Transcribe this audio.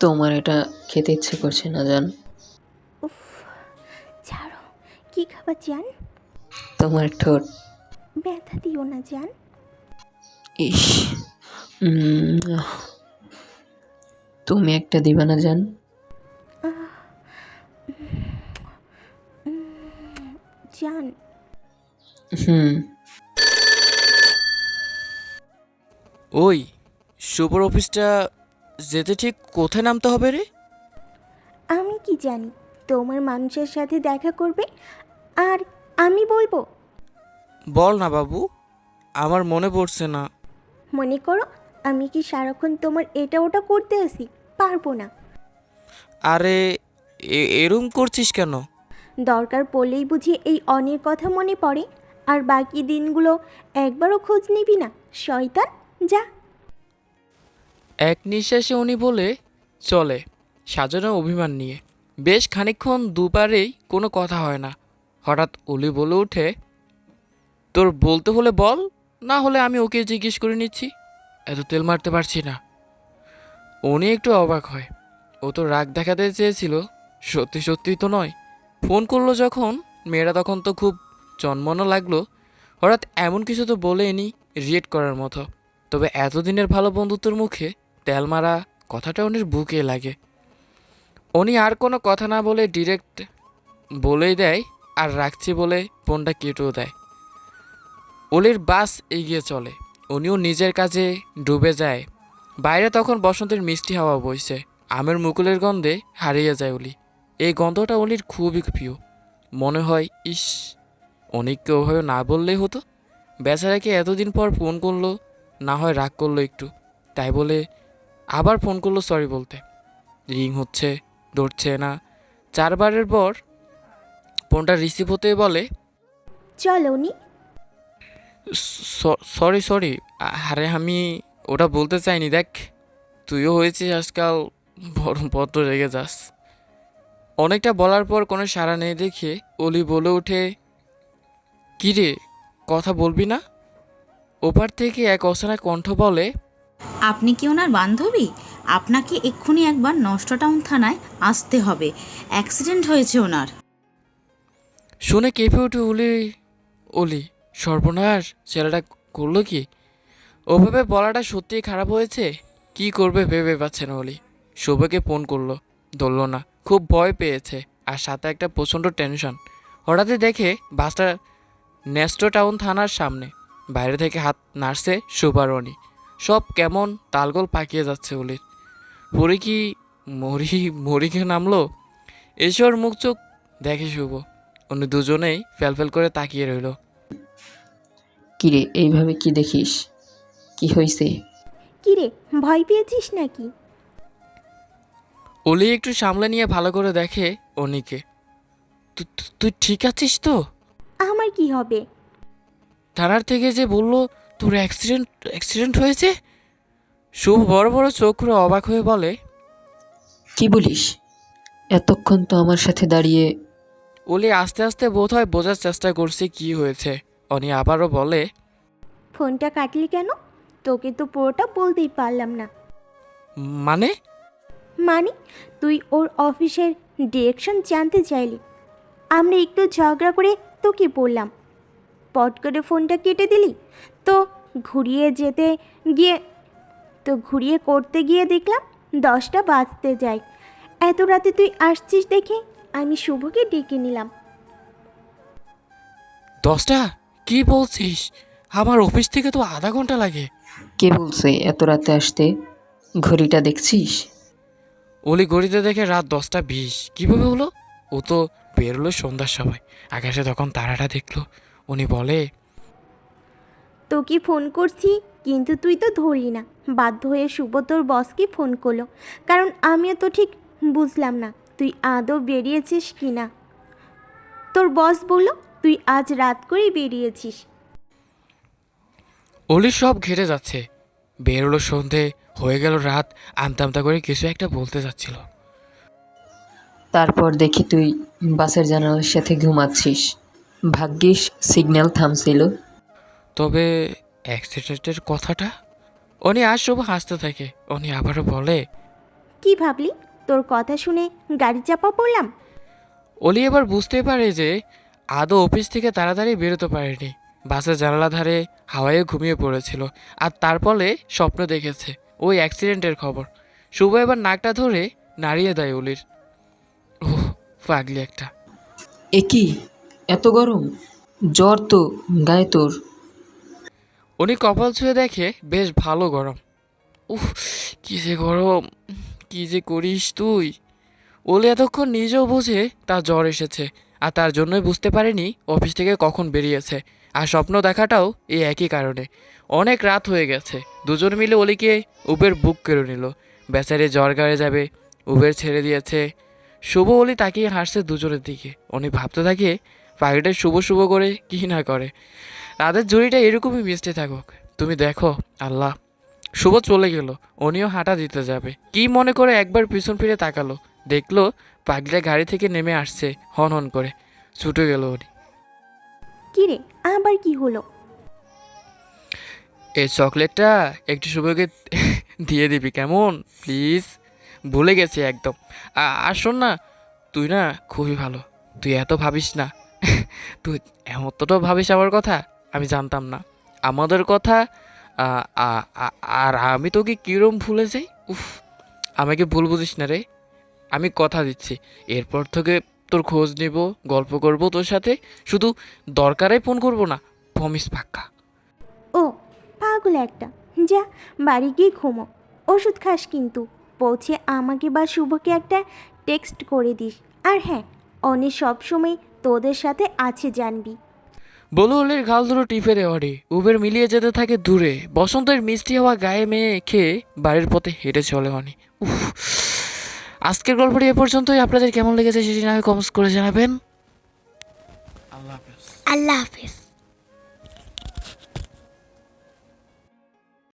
তোমার এটা খেতে ইচ্ছে করছে না জান। উফ ছাড়ো। কি খাবার জান? তোমার ঠোঁট। ব্যথা দিও না জান। ইস উম, আহ। তুমি একটা দিবা না জান। জান। হুম। ওই শুভর অফিসটা যেতে ঠিক কোথায় নামতে হবে রে? আমি কি জানি তোমার মানুষের সাথে দেখা করবে আর আমি বলব। বল না বাবু আমার মনে পড়ছে না। মনে করো আমি কি সারাক্ষণ তোমার এটা ওটা করতে আসি? পারব না। আরে এরম করছিস কেন? দরকার পড়লেই বুঝি এই অনেক কথা মনে পড়ে আর বাকি দিনগুলো একবারও খোঁজ নিবি না শয়তান যা। এক নিঃশ্বাসে উনি বলে, চলে, সাজানো অভিমান নিয়ে। বেশ খানিক্ষণ দুপারেই কোনো কথা হয় না। হঠাৎ অলি বলে উঠে তোর বলতে হলে বল, না হলে আমি ওকে জিজ্ঞেস করে নিচ্ছি। এত তেল মারতে পারছি না। উনি একটু অবাক হয়। ও তো রাগ দেখাতে চেয়েছিল, সত্যি সত্যি তো নয়। ফোন করল যখন, মেয়েরা তখন তো খুব জন্মনো লাগল। হঠাৎ এমন কিছু তো বলেনি রিয়েট করার মতো। তবে এতদিনের ভালো বন্ধুত্বর মুখে তেল মারা কথাটা উনির বুকে লাগে। উনি আর কোনো কথা না বলে ডিরেক্ট বলেই দেয় আর রাখছি বলে ফোনটা কেটেও দেয়। অলির বাস এগিয়ে চলে। উনিও নিজের কাজে ডুবে যায়। বাইরে তখন বসন্তের মিষ্টি হাওয়া বইছে। আমের মুকুলের গন্ধে হারিয়ে যায় অলি এই গন্ধটা অলির খুবই প্রিয়। মনে হয়, ইস অনেককে ওভাবে না বললেই হতো? বেচারাকে এতদিন পর ফোন করল, না হয় রাগ করল একটু। তাই বলে আবার ফোন করল সরি বলতে। রিং হচ্ছে ধরছে না। চারবারের পর ফোনটা রিসিভ হতে বলে চলো উনি সরি সরি আরে আমি ওটা বলতে চাইনি দেখ তুইও হয়েছিস আজকাল বড় পত্র রেগে যাস। অনেকটা বলার পর কোনো সাড়া নেই দেখে অলি বলে ওঠে কী রে কথা বলবি না? ওপার থেকে এক অচেনা কণ্ঠ বলে আপনি কি ওনার বান্ধবী? আপনাকে এক্ষুনি একবার নষ্ট টাউন থানায় আসতে হবে। অ্যাক্সিডেন্ট হয়েছে ওনার। শুনে কেঁপে উঠে অলি অলি সর্বনাশ, ছেলেটা করল কি? ওভাবে বলাটা সত্যিই খারাপ হয়েছে? কি করবে ভেবে পাচ্ছে না অলি শুভকে ফোন করল, ধরলো না, খুব ভয় পেয়েছে, আর সাথে একটা প্রচণ্ড টেনশন। হঠাৎই দেখে বাসটা নেস্টো টাউন থানার সামনে। বাইরে থেকে হাত নাড়ছে শুভারণী সব কেমন তালগোল পাকিয়ে যাচ্ছে অলির পরে কি মরি মরিকে নামলো? এসর মুখ চোখ দেখে শুভ। উনি দুজনেই ফেলফেল করে তাকিয়ে রইল। কিরে এইভাবে কি দেখিস? কি হয়েছে কিরে ভয় পেয়েছিস নাকি? অলি একটু সামলে নিয়ে ভালো করে দেখে অনিকে। তুই ঠিক আছিস তো? আমার কি হবে? থানার থেকে যে বলল তোর অ্যাক্সিডেন্ট অ্যাক্সিডেন্ট হয়েছে? শুভ বড় বড় চোখ করে অবাক হয়ে বলে কি বলিস? এতক্ষণ তো আমার সাথে দাঁড়িয়ে অলি আস্তে আস্তে বোধ হয় বোঝার চেষ্টা করছে কি হয়েছে। অনি আবারও বলে ফোনটা কাটলি কেন? তোকে তো পুরোটা বলতেই পারলাম না। মানে? মানে তুই ওর অফিসের ডিরেকশন জানতে চাইলি। আমরা একটু ঝগড়া করে তোকে বললাম। পট করে ফোনটা কেটে দিলি তো ঘুরিয়ে যেতে গিয়ে তো ঘুরিয়ে করতে গিয়ে দেখলাম দশটা বাজতে যায়। এত রাতে তুই আসছিস দেখে আমি শুভকে ডেকে নিলাম। দশটা? কি বলছিস? আমার অফিস থেকে তো আধা ঘণ্টা লাগে। কে বলছে এত রাতে আসতে? ঘড়িটা দেখছিস? অলি ঘড়িতে দেখে রাত দশটা বিশ। কীভাবে হলো? ও তো বেরোলো সন্ধ্যার সময়। আকাশে তখন তারাটা দেখল। উনি বলে তোকে ফোন করছি কিন্তু তুই তো ধরলি না। বাধ্য হয়ে শুভ তোর বসকে ফোন করল। কারণ আমিও তো ঠিক বুঝলাম না তুই আদৌ বেরিয়েছিস কি না। তোর বস বলল তুই আজ রাত করেই বেরিয়েছিস। অলি সব ঘেটে যাচ্ছে। বেরোলো সন্ধে হয়ে গেল রাত। আমতা আমতা করে কিছু একটা বলতে যাচ্ছিল। তারপর দেখি তুই বাসের জানালার সাথে ঘুমাচ্ছিস। ভাগ্যিস সিগন্যাল থামছিল। তবে অ্যাক্সিডেন্টের কথাটা? উনি আর শুভ হাসতে থাকে। উনি আবারও বলে কি ভাবলি? তোর কথা শুনে গাড়ি চাপা পড়লাম? অলি এবার বুঝতে পারে যে আদৌ অফিস থেকে তাড়াতাড়ি বেরোতে পারেনি। বাসের জানালা ধারে হাওয়ায় ঘুমিয়ে পড়েছিল আর তার ফলে স্বপ্ন দেখেছে ওই অ্যাক্সিডেন্টের খবর। শুভ এবার নাকটা ধরে নাড়িয়ে দেয় অলির। ওহ পাগলি একটা। এ কি? এত গরম? জ্বর তো গায়ে তোর। উনি কপাল ছুঁয়ে দেখে বেশ ভালো গরম। উফ, কি যে গরম, কি যে করিস তুই? ওলে এতক্ষণ নিজেও বুঝে তার জ্বর এসেছে, আর তার জন্যই বুঝতে পারেনি অফিস থেকে কখন বেরিয়েছে, আর স্বপ্ন দেখাটাও এই একই কারণে। অনেক রাত হয়ে গেছে, দুজন মিলে অলিকে উবের বুক করে নিল। বেচারে জ্বর গাড়ে যাবে, উবের ছেড়ে দিয়েছে। শুভ অলি তাকিয়ে হাসছে দুজনের দিকে। উনি ভাবতে থাকে, পাখিটা শুভ শুভ করে কি না করে। তাদের জুড়িটা এরকমই মিষ্টি থাকুক। তুমি দেখো আল্লাহ। শুভ চলে গেল উনিও হাঁটা দিতে যাবে। কি মনে করে একবার পিছন ফিরে তাকালো? দেখল পাগলা গাড়ি থেকে নেমে আসছে হন হন করে। ছুটে গেল উনি কি রে আবার কি হলো? এই চকলেটটা একটু শুভকে দিয়ে দিবি কেমন? প্লিজ। ভুলে গেছি একদম। আর শোন না তুই না খুবই ভালো। তুই এত ভাবিস না। তুই এমতটাও ভাবিস আমার কথা? আমি জানতাম না। আমাদের কথা আর আমি তোকে কীরম ভুলে যাই? উফ, আমাকে ভুল বুঝিস না রে। আমি কথা দিচ্ছি। এরপর থেকে তোর খোঁজ নেব, গল্প করব তোর সাথে। শুধু দরকারে ফোন করব না প্রমিস পাক্কা। ও, পাগল একটা। যা, বাড়ি গিয়ে ঘুমো। ওষুধ খাস কিন্তু। পৌঁছে আমাকে বা শুভকে একটা টেক্সট করে দিস। আর হ্যাঁ অনেক সবসময় তোদের সাথে আছে জানবি। বলুলের গাল দুটো টিপে দেওয়ারি উবের মিলিয়ে যেতে থাকে দূরে। বসন্তের মিষ্টি হওয়া গায়ে মেয়ে খেয়ে বাড়ির পথে হেঁটে চলে অনি। উফ, আজকের গল্পটি এ পর্যন্তই। আপনাদের কেমন লেগেছে সেটি না কমেন্টস করে জানাবেন। আল্লাহ হাফিজ আল্লাহ হাফেজ।